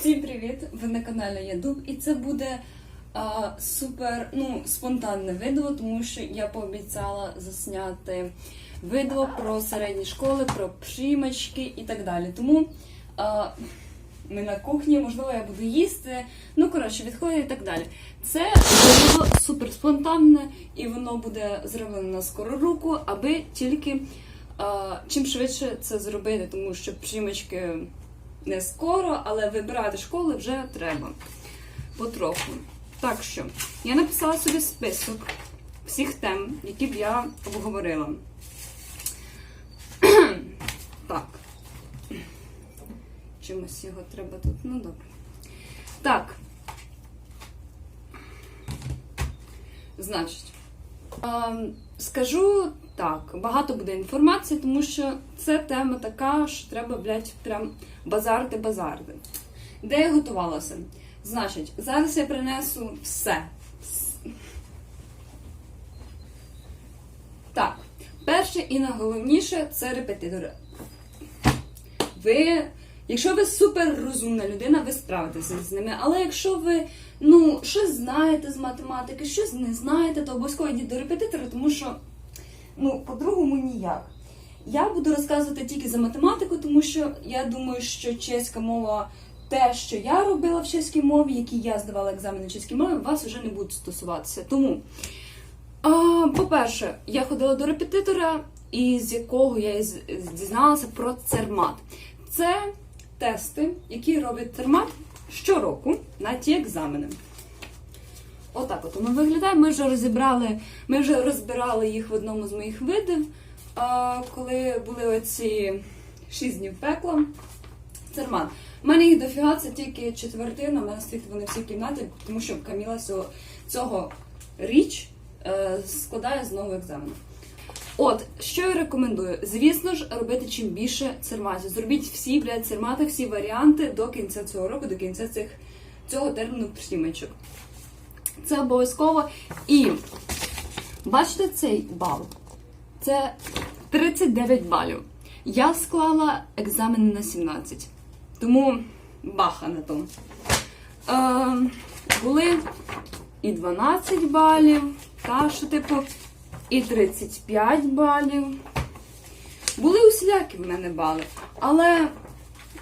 Всім привіт! Ви на каналі Ядуб, і це буде а, супер ну, спонтанне відео, тому що я пообіцяла засняти відео про середні школи, про приймачки і так далі. Тому а, ми на кухні, можливо, я буду їсти. Ну, коротше, відходи і так далі. Це відео супер спонтанне, і воно буде зроблено на скору руку, аби тільки а, чим швидше це зробити, тому що приймачки не скоро, але вибирати школи вже треба. Потроху. Так що, я написала собі список всіх тем, які б я обговорила. так. Чимось його треба тут. Ну добре. Так. Значить. Ем, скажу так, багато буде інформації, тому що це тема така, що треба, блядь, прям базарити. Де я готувалася? Значить, зараз я принесу все. Так, перше і найголовніше це репетитори. Ви, якщо ви супер розумна людина, ви справитеся з ними. Але якщо ви ну, щось знаєте з математики, щось не знаєте, то обов'язково йдіть до репетитора, тому що ну, по-другому ніяк. Я буду розказувати тільки за математику, тому що я думаю, що чеська мова, те, що я робила в чеській мові, які я здавала екзамени в чеській мові, вас вже не будуть стосуватися. Тому, по-перше, я ходила до репетитора, і з якого я дізналася про цермат. Це тести, які робить цермат щороку на ті екзамени. Отак от воно виглядає. Ми вже розібрали, ми вже розбирали їх в одному з моїх видів, коли були оці 6 днів пекла. Цермат. У мене їх дофіга, це тільки четвертина, у мене стоїть вони всі в кімнаті, тому що Каміла цього, цього річ е, складає знову екзамен. От, що я рекомендую? Звісно ж, робити чим більше церматів. Зробіть всі, блядь, цермати, всі варіанти до кінця цього року, до кінця цих, цього терміну приймачок. Це обов'язково. І бачите цей бал? Це 39 балів. Я склала екзамен на 17. Тому баха на тому. Е, були і 12 балів, та що, типу, і 35 балів. Були усілякі в мене бали. Але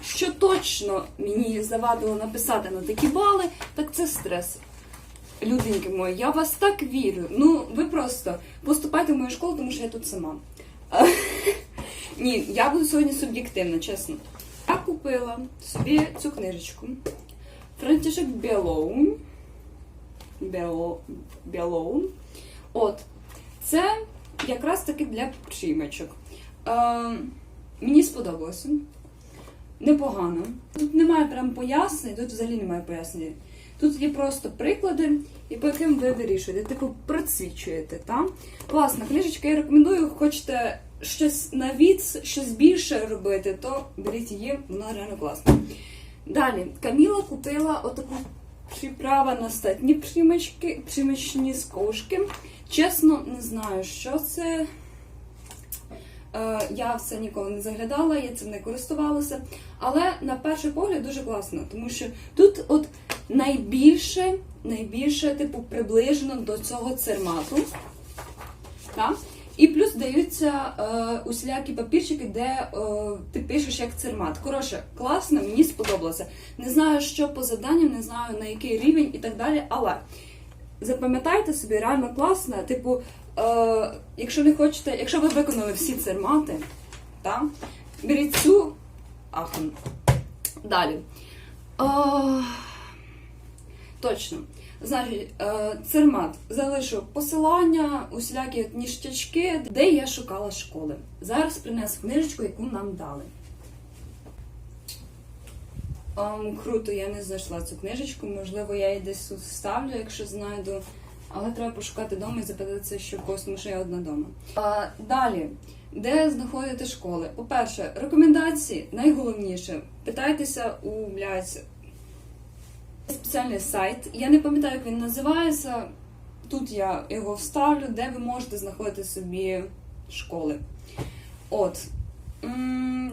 що точно мені завадило написати на такі бали, так це стрес. Люденьки мої, я вас так вірю. Ну, ви просто поступайте в мою школу, тому що я тут сама. Ні, я буду сьогодні суб'єктивна, чесно. Я купила собі цю книжечку. Франтішек Білоун. Біло- Білоун. От. Це якраз таки для приймачок. Е, мені сподобалося. Непогано. Тут немає прям пояснень, тут взагалі немає пояснень. Тут є просто приклади, і по яким ви вирішуєте, типу процвічуєте. Та? Класна книжечка, я рекомендую, хочете щось на відс, щось більше робити, то беріть її, вона реально класна. Далі, Каміла купила отаку приправа на статні примочки, примочні скошки. Чесно, не знаю, що це. Е, я в це ніколи не заглядала, я цим не користувалася. Але на перший погляд дуже класно, тому що тут от найбільше, найбільше, типу, приближено до цього цермату. Так? І плюс даються е, усілякі папірчики, де е, ти пишеш як цермат. Коротше, класно, мені сподобалося. Не знаю, що по заданням, не знаю на який рівень і так далі, але запам'ятайте собі, реально класно. Типу, е, якщо не хочете, якщо ви виконали всі цермати, та, беріть цю ахен. Далі. Е, точно. Значить, е, Цермат залишу посилання, усілякі ніштячки, де я шукала школи. Зараз принесу книжечку, яку нам дали. Ем, круто, я не знайшла цю книжечку. Можливо, я її десь ставлю, якщо знайду. Але треба пошукати вдома і запитатися, що когось, тому я одна вдома. А, далі, де знаходити школи? По-перше, рекомендації найголовніше. Питайтеся у блядь, спеціальний сайт. Я не пам'ятаю, як він називається. Тут я його вставлю, де ви можете знаходити собі школи. От.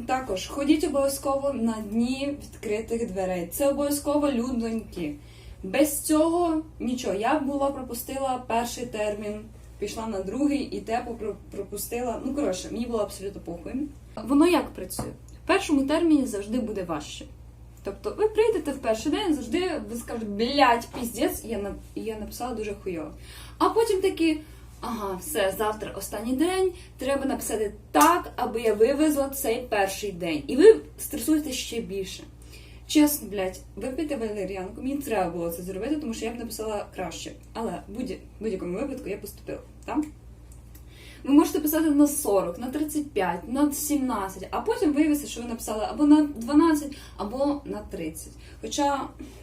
Також ходіть обов'язково на дні відкритих дверей. Це обов'язково людоньки. Без цього нічого. Я була пропустила перший термін, пішла на другий і те пропустила. Ну коротше, мені було абсолютно похуй. Воно як працює? В першому терміні завжди буде важче. Тобто ви прийдете в перший день, завжди ви скажете, блядь, піздець, я, я написала дуже хуйово. А потім такі, ага, все, завтра останній день, треба написати так, аби я вивезла цей перший день. І ви стресуєте ще більше. Чесно, блядь, випийте валеріанку, мені треба було це зробити, тому що я б написала краще. Але в будь- будь-якому випадку я поступила. Так? Ви можете писати на 40, на 35, на 17, а потім виявиться, що ви написали або на 12, або на 30. Хоча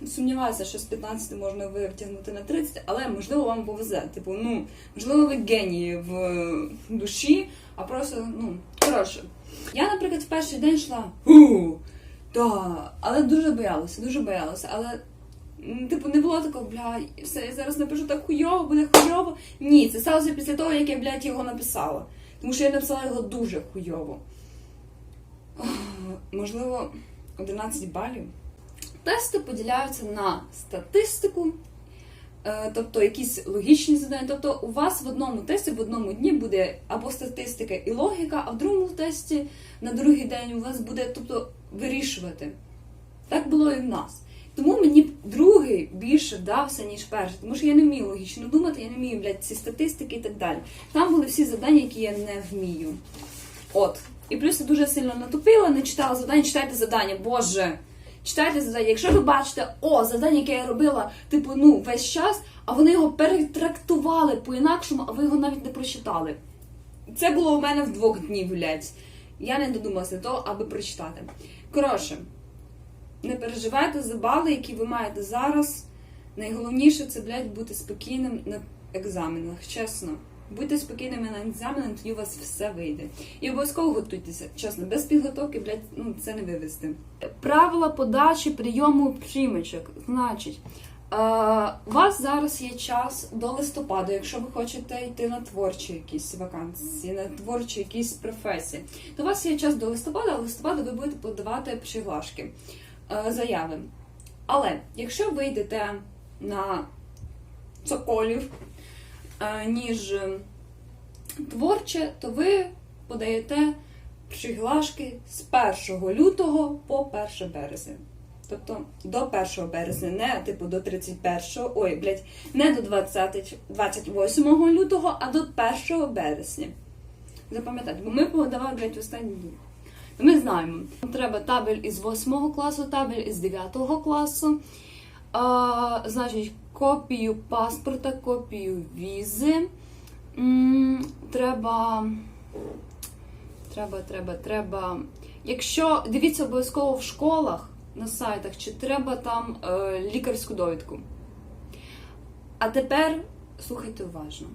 сумніваюся, що з 15 можна витягнути на 30, але можливо вам повезе. Типу, ну, можливо, ви генії в душі, а просто, ну, коротше. Я, наприклад, в перший день йшла. Ху! Але дуже боялася, дуже боялася. Але, типу, не було такого, бля, все, я зараз напишу так хуйово, буде хуйово. Ні, це сталося після того, як я, блядь, його написала. Тому що я написала його дуже хуйово. Можливо, 11 балів. Тести поділяються на статистику, е, тобто якісь логічні завдання. Тобто у вас в одному тесті, в одному дні буде або статистика і логіка, а в другому тесті на другий день у вас буде тобто, вирішувати. Так було і в нас. Тому мені другий більше дався, ніж перший, тому що я не вмію логічно думати, я не вмію, блядь, ці статистики і так далі. Там були всі завдання, які я не вмію. От. І плюс я дуже сильно натупила, не читала завдання, читайте завдання, боже. Читайте завдання. Якщо ви бачите, о, завдання, яке я робила, типу, ну, весь час, а вони його перетрактували по-інакшому, а ви його навіть не прочитали. Це було у мене в двох днів, блядь. Я не додумалася до того, аби прочитати. Коротше, не переживайте за бали, які ви маєте зараз. Найголовніше це, блядь, бути спокійним на екзаменах, чесно. Будьте спокійними на екзаменах, тоді у вас все вийде. І обов'язково готуйтеся. Чесно, без підготовки, блядь, ну це не вивезти. Правила подачі прийому приймачок. Значить, е, у вас зараз є час до листопаду, якщо ви хочете йти на творчі якісь вакансії, на творчі якісь професії. То у вас є час до листопада, а в листопаду ви будете подавати приглашки, заяви. Але якщо ви йдете на соколів, е, ніж е, творче, то ви подаєте приглашки з 1 лютого по 1 березня. Тобто до 1 березня, не типу до 31, ой, блядь, не до 20, 28 лютого, а до 1 березня. Запам'ятайте, бо ми подавали, блядь, в останні дні. Ми знаємо, треба табель із 8 класу, табель із 9 класу. А, значить, копію паспорта, копію візи. Треба. Треба, треба, треба. Якщо дивіться обов'язково в школах на сайтах, чи треба там е, лікарську довідку. А тепер слухайте уважно.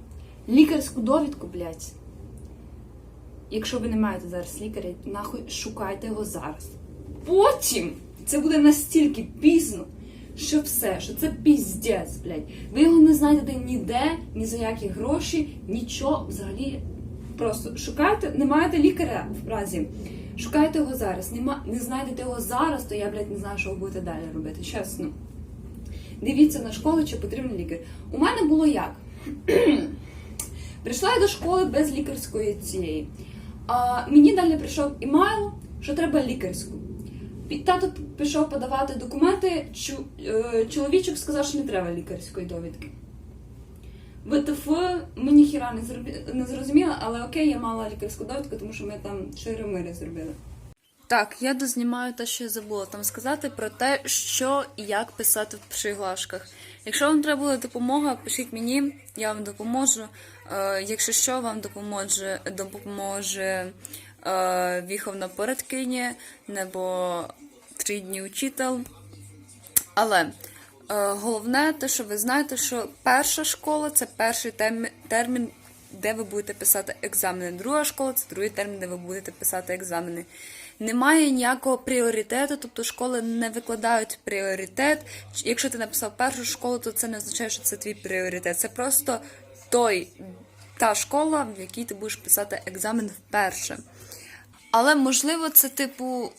Лікарську довідку, блядь. Якщо ви не маєте зараз лікаря, нахуй шукайте його зараз. Потім це буде настільки пізно, що все, що це піздець, блядь. Ви його не знайдете ніде, ні за які гроші, нічого взагалі. Просто шукайте, не маєте лікаря в разі. Шукайте його зараз. Нема, не знайдете його зараз, то я, блядь, не знаю, що ви будете далі робити. Чесно. Дивіться на школу, чи потрібен лікар. У мене було як? Прийшла я до школи без лікарської цієї. А, мені далі прийшов імейл, що треба лікарську. Тато пішов подавати документи, чу, е, чоловічок сказав, що не треба лікарської довідки. ВТФ ми ніхіра не, зробі- не зрозуміла, але окей, я мала лікарську довідку, тому що ми там шири-мири зробили. Так, я дознімаю те, що я забула там сказати про те, що і як писати в приглашках. Якщо вам треба буде допомога, пишіть мені, я вам допоможу. Е, якщо що, вам допоможе, допоможе е, віховна порядкиня, небо три дні учитель. Але е, головне, те, що ви знаєте, що перша школа це перший термін, де ви будете писати екзамени. Друга школа це другий термін, де ви будете писати екзамени. Немає ніякого пріоритету, тобто школи не викладають пріоритет. Якщо ти написав першу школу, то це не означає, що це твій пріоритет. Це просто той, та школа, в якій ти будеш писати екзамен вперше. Але можливо, це типу,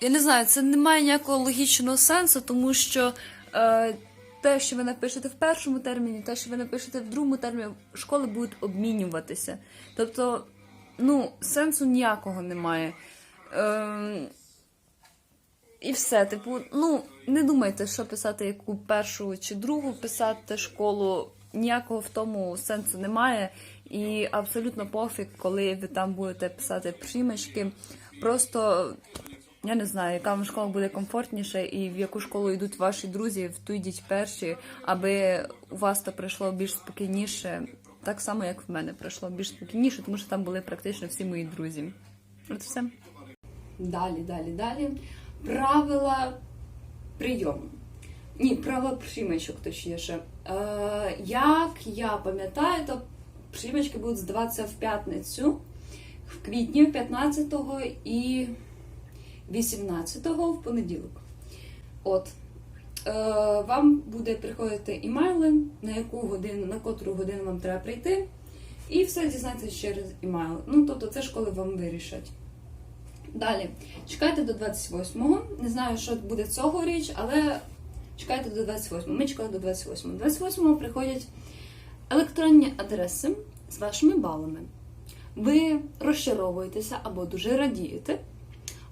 я не знаю, це не має ніякого логічного сенсу, тому що е, те, що ви напишете в першому терміні, те, що ви напишете в другому терміні, школи будуть обмінюватися. Тобто, ну, сенсу ніякого немає. Е, і все, типу, ну, не думайте, що писати яку першу чи другу писати школу. Ніякого в тому сенсу немає. І абсолютно пофіг, коли ви там будете писати примочки. Просто я не знаю, яка вам школа буде комфортніше, і в яку школу йдуть ваші друзі, в ту йдіть перші, аби у вас то пройшло більш спокійніше, так само, як в мене пройшло більш спокійніше, тому що там були практично всі мої друзі. От все. Далі, далі, далі. Правила прийому. Ні, правила примочок, точніше. Е, як я пам'ятаю, то примочки будуть здаватися в п'ятницю, в квітні 15-го і 18-го в понеділок. От. Е, вам буде приходити імейли, на яку годину, на котру годину вам треба прийти, і все дізнатися через імейл. Ну, тобто, це школи вам вирішать. Далі, чекайте до 28-го. Не знаю, що буде цьогоріч, але чекайте до 28-го. Ми чекали до 28-го. 28-го приходять електронні адреси з вашими балами. Ви розчаровуєтеся або дуже радієте,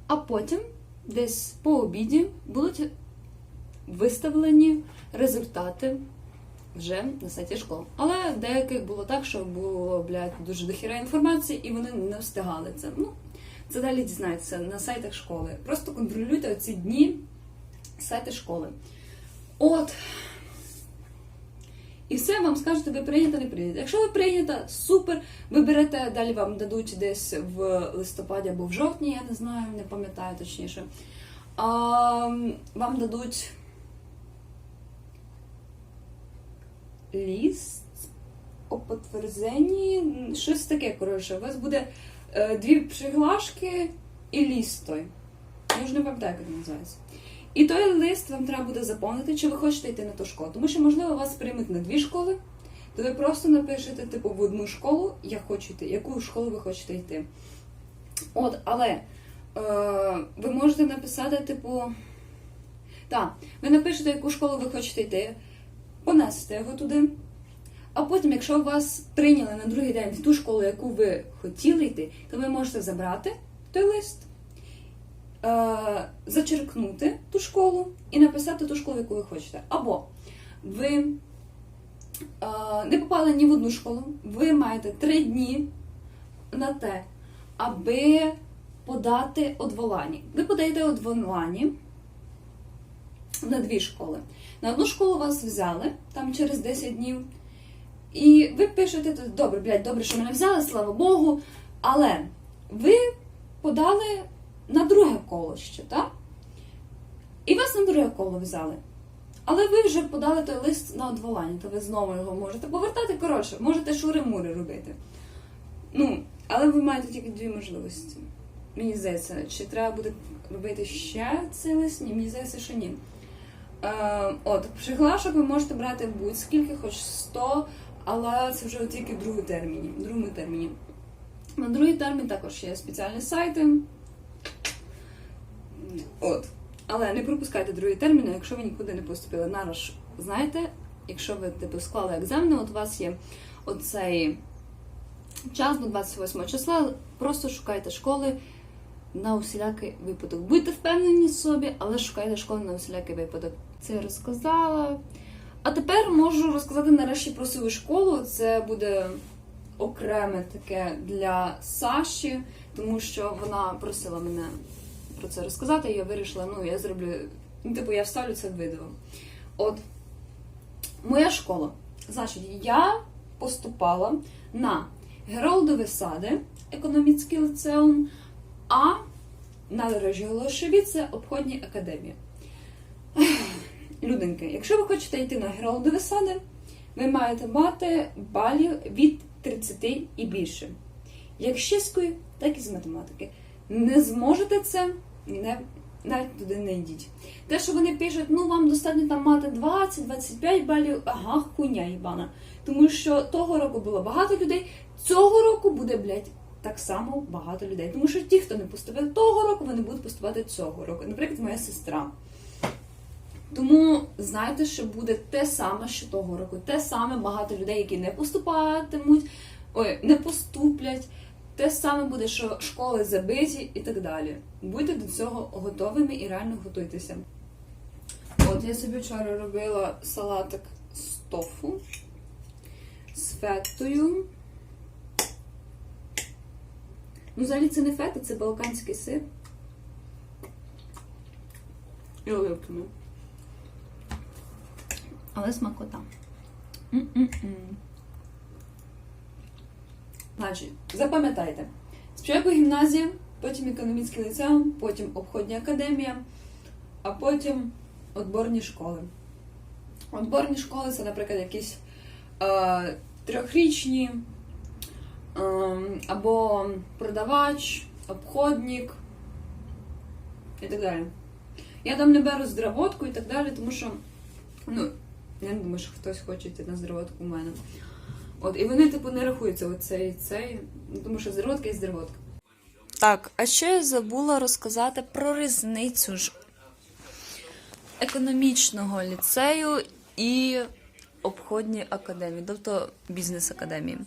а потім десь по обіді будуть виставлені результати вже на сайті школ. Але деяких було так, що було блядь, дуже дохіра інформації, і вони не встигали це. Ну, це далі дізнається на сайтах школи. Просто контролюйте оці дні сайти школи. От. І все вам скажете, ви прийнята, не прийнята. Якщо ви прийнята, супер. Ви берете, далі вам дадуть десь в листопаді або в жовтні, я не знаю, не пам'ятаю точніше. А, вам дадуть ліст о підтвердженні, щось таке, коротше. У вас буде дві приглашки і ліст той. Я ж не пам'ятаю, як він називається. І той лист вам треба буде заповнити, чи ви хочете йти на ту школу. Тому що, можливо, вас приймуть на дві школи, то ви просто напишете, типу, в одну школу я хочу йти, яку школу ви хочете йти. От, але е, ви можете написати, типу. Так, ви напишете, яку школу ви хочете йти, понесете його туди. А потім, якщо вас прийняли на другий день в ту школу, яку ви хотіли йти, то ви можете забрати той лист, е, зачеркнути ту школу і написати ту школу, яку ви хочете. Або ви е, не попали ні в одну школу, ви маєте три дні на те, аби подати одволання. Ви подаєте одволання на дві школи. На одну школу вас взяли там через 10 днів. І ви пишете, добре, блядь, добре, що мене взяли, слава Богу. Але ви подали на друге коло ще, так? І вас на друге коло взяли. Але ви вже подали той лист на одволання, то ви знову його можете повертати. Коротше, можете шури-мури робити. Ну, але ви маєте тільки дві можливості. Мені здається, чи треба буде робити ще цей лист? Ні, мені здається, що ні. Е, от, приглашок ви можете брати будь-скільки, хоч 100, але це вже тільки в другому терміні. В. На другий термін також є спеціальні сайти. От. Але не пропускайте другий термін, якщо ви нікуди не поступили. Нараз, знаєте, якщо ви типу, склали екзамени, от у вас є оцей час до 28 числа, просто шукайте школи на усілякий випадок. Будьте впевнені в собі, але шукайте школи на усілякий випадок. Це я розказала. А тепер можу розказати нарешті про свою школу. Це буде окреме таке для Саші, тому що вона просила мене про це розказати, і я вирішила, ну, я зроблю. Ну, типу, я вставлю це в відео. От, моя школа. Значить, я поступала на Геролдові сади, економічний ліцеум, а на Рожголошеві це обходні академії. Людинки, якщо ви хочете йти на Геролдові сади, ви маєте мати балів від 30 і більше. Як з чеської, так і з математики. Не зможете це, не, навіть туди не йдіть. Те, що вони пишуть, ну вам достатньо там мати 20-25 балів, ага, хуйня їбана. Тому що того року було багато людей, цього року буде, блядь, так само багато людей. Тому що ті, хто не поступив того року, вони будуть поступати цього року. Наприклад, моя сестра. Тому знайте, що буде те саме, що того року. Те саме багато людей, які не поступатимуть, ой, не поступлять. Те саме буде, що школи забиті і так далі. Будьте до цього готовими і реально готуйтеся. От я собі вчора робила салатик з тофу, з фетою. Ну, взагалі це не фета, це балканський сир. І оливками. Але смакота. М-м-м. Значить, запам'ятайте. Спочатку гімназія, потім економічний ліцеум, потім обходня академія, а потім отборні школи. Отборні школи це, наприклад, якісь е, трьохрічні, е, або продавач, обходник і так далі. Я там не беру здравотку і так далі, тому що, ну, я не думаю, що хтось хоче йти на здравотку у мене. От, і вони, типу, не рахуються оцей цей, тому що здравотка і здравотка. Так, а ще я забула розказати про різницю ж економічного ліцею і обходній академії, тобто бізнес-академії.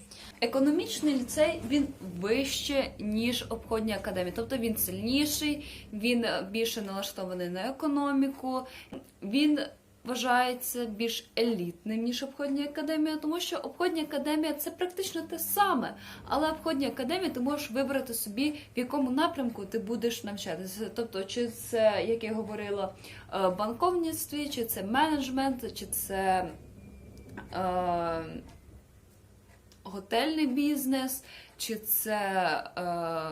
Економічний ліцей він вище, ніж обходня академія, тобто він сильніший, він більше налаштований на економіку, він вважається більш елітним, ніж обходня академія, тому що обходня академія це практично те саме. Але обходня академія ти можеш вибрати собі, в якому напрямку ти будеш навчатися. Тобто, чи це, як я говорила, е, банковництві, чи це менеджмент, чи це е, готельний бізнес, чи це е,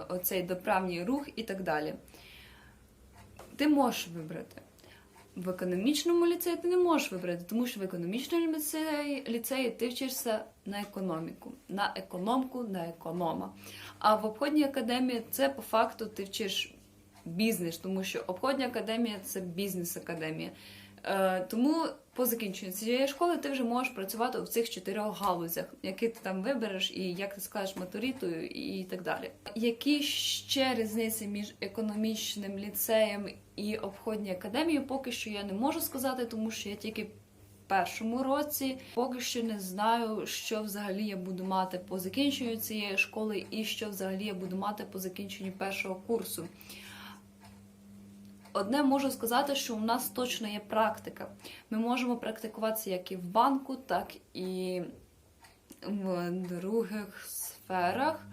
оцей доправний рух і так далі. Ти можеш вибрати. В економічному ліцеї ти не можеш вибрати, тому що в економічному ліцеї, ліцеї ти вчишся на економіку, на економку, на економа. А в обходній академії це по факту ти вчиш бізнес, тому що обходня академія це бізнес-академія. Е, тому по закінченню цієї школи ти вже можеш працювати в цих чотирьох галузях, які ти там вибереш, і як ти скажеш матурітою, і так далі. Які ще різниці між економічним ліцеєм і обходньою академією, поки що я не можу сказати, тому що я тільки першому році поки що не знаю, що взагалі я буду мати по закінченню цієї школи, і що взагалі я буду мати по закінченню першого курсу. Одне можу сказати, що у нас точно є практика. Ми можемо практикуватися як і в банку, так і в других сферах,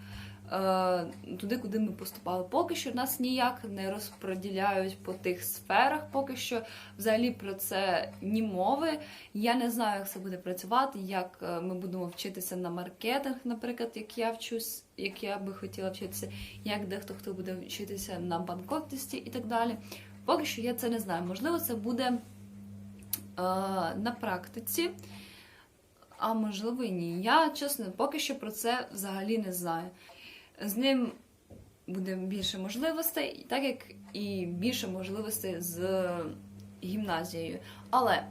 туди, куди ми поступали. Поки що нас ніяк не розподіляють по тих сферах, поки що взагалі про це ні мови. Я не знаю, як це буде працювати, як е, ми будемо вчитися на маркетинг, наприклад, як я вчусь, як я би хотіла вчитися, як дехто хто буде вчитися на банкротності і так далі. Поки що я це не знаю. Можливо, це буде е, на практиці, а можливо і ні. Я, чесно, поки що про це взагалі не знаю. З ним буде більше можливостей, так як і більше можливостей з гімназією. Але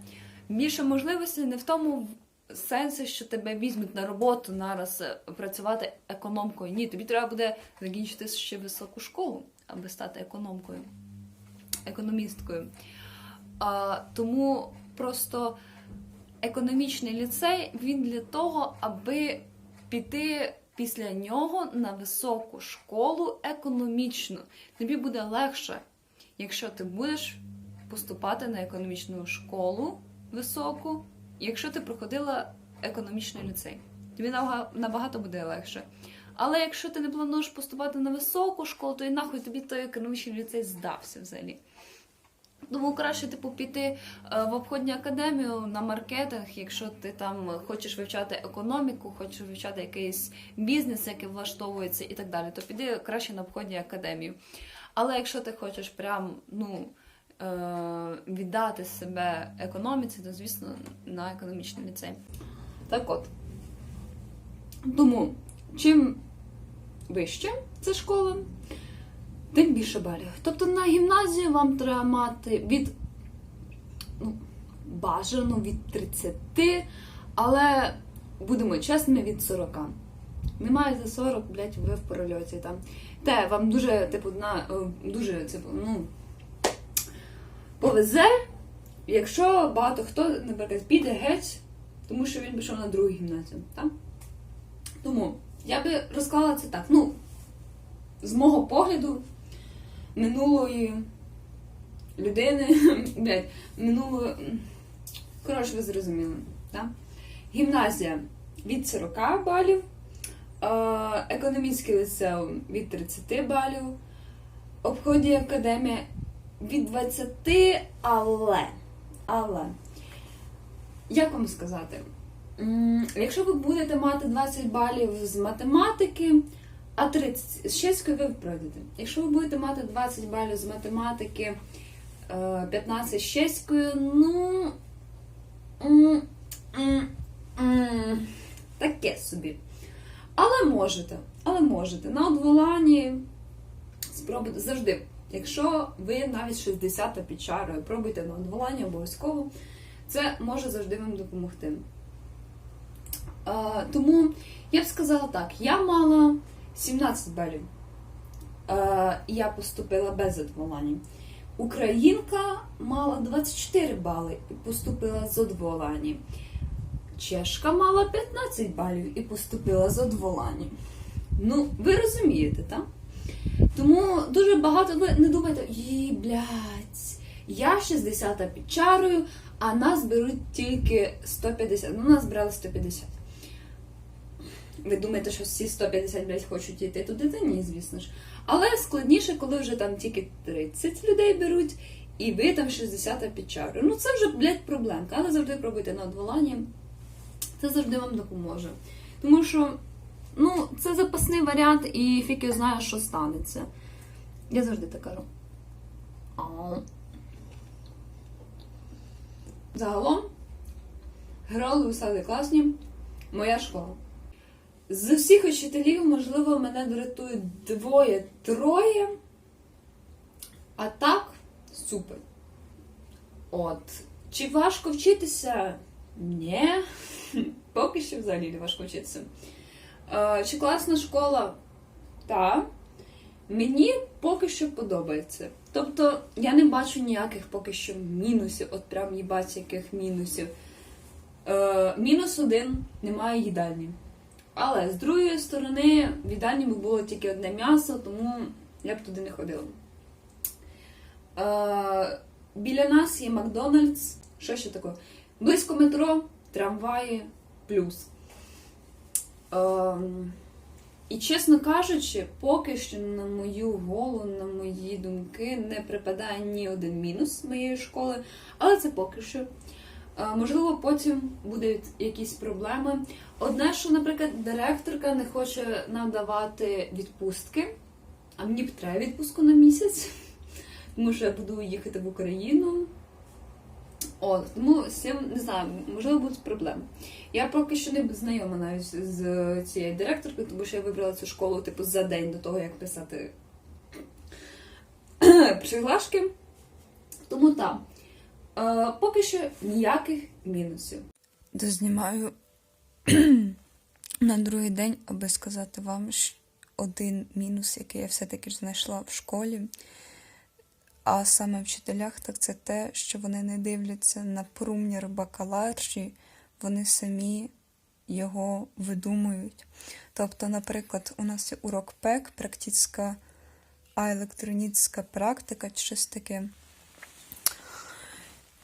більше можливостей не в тому сенсі, що тебе візьмуть на роботу нараз працювати економкою. Ні, тобі треба буде закінчити ще високу школу, аби стати економкою економісткою. А, Тому просто економічний ліцей він для того, аби піти після нього на високу школу економічну. Тобі буде легше, якщо ти будеш поступати на економічну школу високу, якщо ти проходила економічний ліцей. Тобі набагато буде легше. Але якщо ти не плануєш поступати на високу школу, то і нахуй тобі той економічний ліцей здався взагалі. Тому краще типу піти е, в обходню академію на маркетинг, якщо ти там хочеш вивчати економіку, хочеш вивчати якийсь бізнес, який влаштовується і так далі, то піди краще на обходню академію. Але якщо ти хочеш прям ну, е, віддати себе економіці, то звісно на економічний ліцей. Так от. Тому, чим вище ця школа, тим більше балів. Тобто на гімназію вам треба мати від ну, бажано від 30, але будемо чесними, від 40. Не маєте 40, блядь, ви в прольоті там. Те, вам дуже, типу, на, е, дуже, типу, ну, повезе, якщо багато хто, наприклад, піде геть, тому що він пішов на другу гімназію. Так? Тому я би розклала це так. Ну, з мого погляду, минулої людини, минулої. Коротше, ви зрозуміли. Так? Гімназія від 40 балів, е, економічний ліцеум від 30 балів, обході академія від 20, але, але, як вам сказати, якщо ви будете мати 20 балів з математики, а 30 з чеською ви пройдете. Якщо ви будете мати 20 балів з математики, е, 15 з чеською, ну. Таке собі. Але можете, але можете. На одволанні спробуйте завжди. Якщо ви навіть 60 під чарою, пробуйте на одволанні обов'язково. Це може завжди вам допомогти. Е, тому я б сказала так: я мала 17 балів. Е, я поступила без одволання. Українка мала 24 бали і поступила з одволання. Чешка мала 15 балів і поступила з одволання. Ну, ви розумієте, так? Тому дуже багато ви не думайте, їй, блядь, я 60 під чарою, а нас беруть тільки 150. Ну, нас брали 150. Ви думаєте, що всі 150, блядь, хочуть йти туди? Та ні, звісно ж. Але складніше, коли вже там тільки 30 людей беруть, і ви там 60 під чарою. Ну це вже, блядь, проблемка. Але завжди пробуйте на одволанні. Це завжди вам допоможе. Тому що, ну, це запасний варіант, і фіг його знає, що станеться. Я завжди так кажу. Загалом, грали у сади класні, моя школа. З усіх учителів, можливо, мене дратують двоє-троє. А так, супер. От. Чи важко вчитися? Ні. Поки що взагалі не важко вчитися. Е, Чи класна школа? Так. Мені поки що подобається. Тобто я не бачу ніяких поки що мінусів, от прям їбать яких мінусів. Е, мінус один немає їдальні. Але з другої сторони, в їдальні було тільки одне м'ясо, тому я б туди не ходила. Е, біля нас є Макдональдс. Що ще таке? Близько метро, трамваї плюс. Е, і чесно кажучи, поки що на мою голову, на мої думки не припадає ні один мінус моєї школи, але це поки що. Е, Можливо, потім будуть якісь проблеми. Одне, що, наприклад, директорка не хоче нам давати відпустки, а мені б треба відпустку на місяць, тому що я буду їхати в Україну. О, тому з цим не знаю, можливо, будуть проблеми. Я поки що не знайома навіть з цією директоркою, тому що я вибрала цю школу типу за день до того, як писати приглашки. Тому так. Е, поки що ніяких мінусів. Дознімаю на другий день, аби сказати вам один мінус, який я все-таки знайшла в школі. А саме вчителях, так це те, що вони не дивляться на прумнір бакаларші, вони самі його видумують. Тобто, наприклад, у нас є урок ПЕК, практична а практика, щось таке.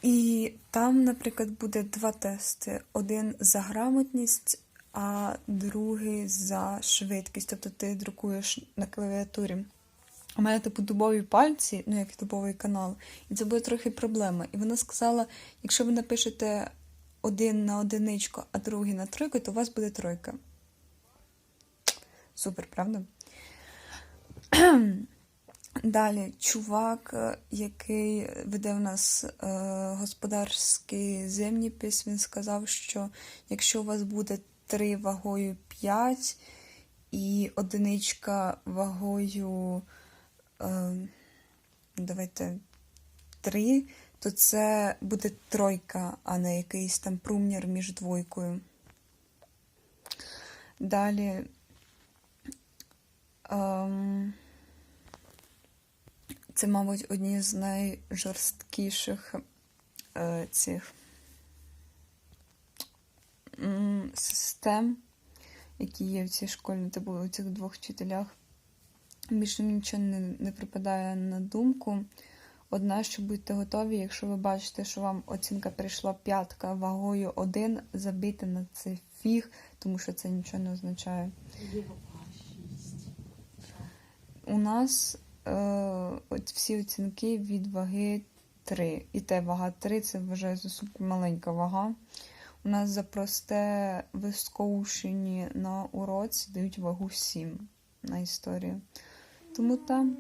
І там, наприклад, буде два тести: один за грамотність, а другий за швидкість. Тобто ти друкуєш на клавіатурі. У мене типу дубові пальці, ну як дубовий канал, і це буде трохи проблема. І вона сказала: якщо ви напишете один на одиничку, а другий на тройку, то у вас буде тройка. Супер, правда? Далі, чувак, е, який веде в нас е, господарський земліпис, він сказав, що якщо у вас буде 3 вагою 5 і одиничка вагою, е, давайте 3, то це буде тройка, а не якийсь там прумнір між двойкою. Далі Ем, це, мабуть, одні з найжорсткіших е, цих м, систем, які є в цій школі, типу у цих двох вчителях. Більше нічого не, не припадає на думку. Одна, що будьте готові, якщо ви бачите, що вам оцінка прийшла п'ятка вагою один, забийте на це фіг, тому що це нічого не означає. У нас от всі оцінки від ваги 3. І те вага 3 це вважаю за супер маленька вага. У нас за просте вискоушені на уроці дають вагу 7 на історію. Тому там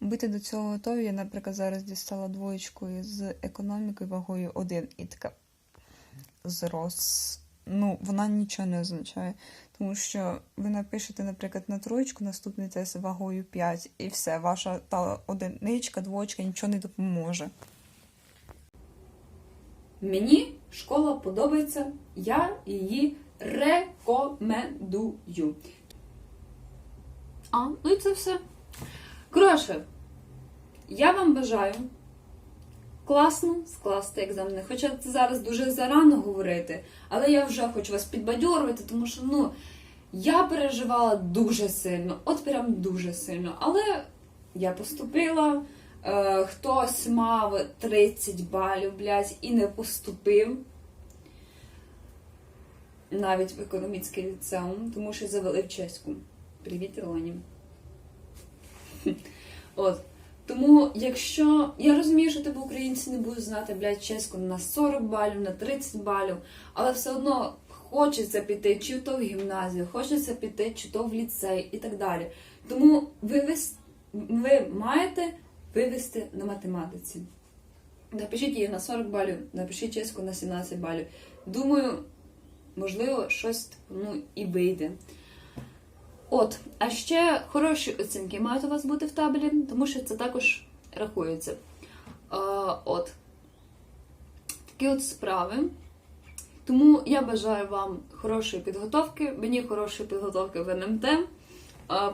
бути до цього готові. Я, наприклад, зараз дістала двоєчку з економікою вагою 1 і така зрос. Ну, вона нічого не означає. Тому що ви напишете, наприклад, на троєчку наступний тест вагою 5, і все, ваша та одиничка, двоєчка нічого не допоможе. Мені школа подобається, я її рекомендую. А, ну і це все. Коротше, я вам бажаю класно скласти екзамени. Хоча це зараз дуже зарано говорити, але я вже хочу вас підбадьорувати, тому що ну, я переживала дуже сильно, от прям дуже сильно. Але я поступила. Е, хтось мав 30 балів, блядь, і не поступив. Навіть в економічний ліцеум, тому що завели в чеську. Привіт, Ілоні. От. Тому, якщо я розумію, що тебе українці не будуть знати, блядь, чеську на 40 балів, на 30 балів, але все одно хочеться піти чи то в гімназію, хочеться піти чи то в ліцей і так далі. Тому вивез, ви маєте вивести на математиці. Напишіть її на 40 балів, напишіть чеську на 17 балів. Думаю, можливо, щось ну, і вийде. От, а ще хороші оцінки мають у вас бути в табелі, тому що це також рахується. От. Такі от справи. Тому я бажаю вам хорошої підготовки, мені хорошої підготовки в НМТ.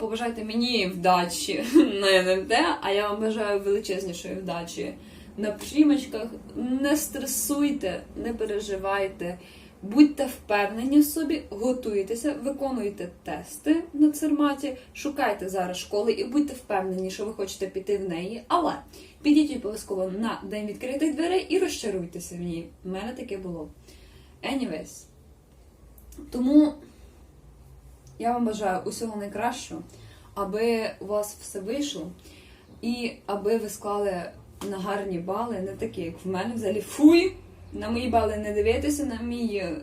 Побажайте мені вдачі на НМТ, а я вам бажаю величезнішої вдачі на приймачках. Не стресуйте, не переживайте. Будьте впевнені в собі, готуйтеся, виконуйте тести на церматі, шукайте зараз школи і будьте впевнені, що ви хочете піти в неї. Але підіть обов'язково на день відкритих дверей і розчаруйтеся в ній. У мене таке було. Anyways. Тому я вам бажаю усього найкращого, аби у вас все вийшло, і аби ви склали на гарні бали, не такі, як в мене, взагалі фуй. На мої бали не дивитися, на мій. е,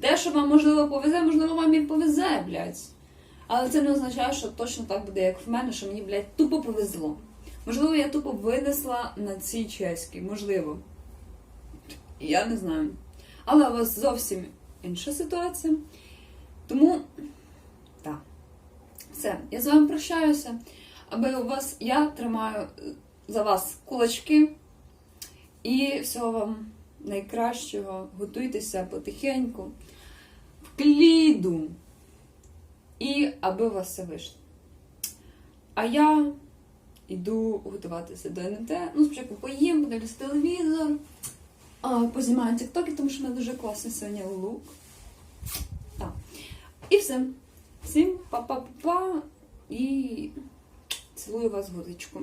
Те, що вам можливо повезе, можливо, вам і повезе, блядь. Але це не означає, що точно так буде, як в мене, що мені, блядь, тупо повезло. Можливо, я тупо винесла на цій чеській, можливо. Я не знаю. Але у вас зовсім інша ситуація. Тому, так. Все, я з вами прощаюся. Аби у вас я тримаю е, за вас кулачки. І всього вам найкращого. Готуйтеся потихеньку, в кліду. І аби у вас все вийшло. А я йду готуватися до НМТ. Ну, спочатку поїм, подивлюся телевізор, познімаю тіктоки, тому що в мене дуже класний сьогодні лук. Так. І все. Всім па-па-па-па і цілую вас в водичку.